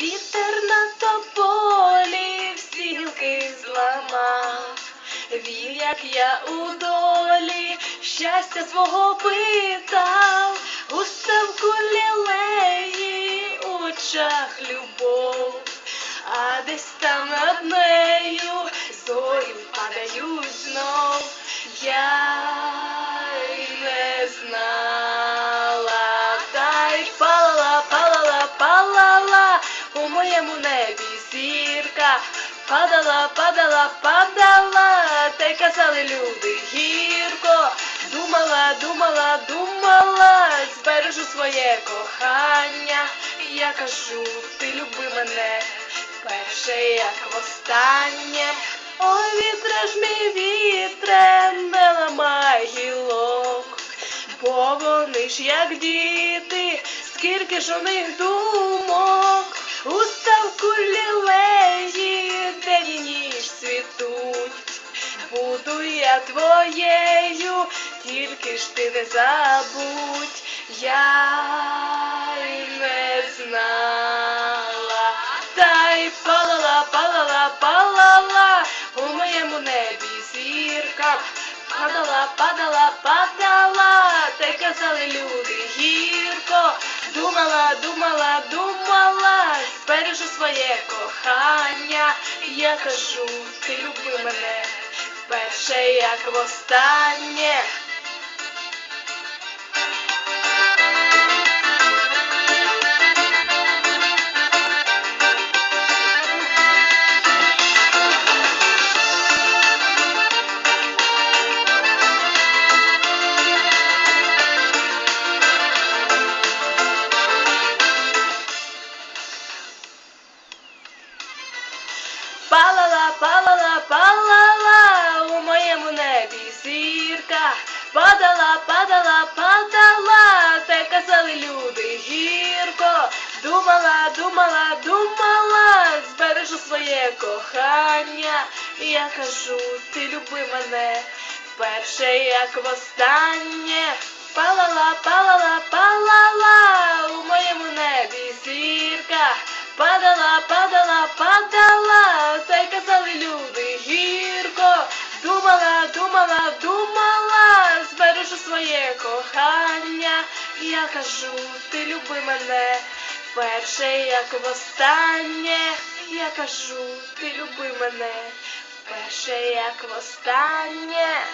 Вітер на тополі всі гілки зламав. Він, як я у долі, щастя свого питав, у ставку лілеї, очах любов, а десь там над нею зорі падають знов. Я Падала, падала, падала, й казали люди гірко. Думала, думала, думала, збережу своє кохання. Я кажу, ти люби мене перше, як востаннє. Ой, вітре ж мій вітре, не ламай гілок, бо вони ж як діти, скільки ж у них думок, у ставку лілеї, я твоєю, тільки ж ти не забудь, я й не знала, та й палала, палала, палала у моєму небі зірка. Падала, падала, падала, та й казали люди гірко. Думала, думала, думала, збережу своє кохання. Я кажу, ти люби мене перше, як востаннє. Падала, падала, падала, та казали люди гірко. Думала, думала, думала, збережу своє кохання. І я кажу, ти люби мене перше, як востаннє. Палала, палала, палала у моєму небі зірка. Падала, падала, падала, та казали люди гірко. Думала, думала, думала, кохання. Я кажу, ти люби мене перше, як востаннє. Я кажу, ти люби мене перше, як востаннє.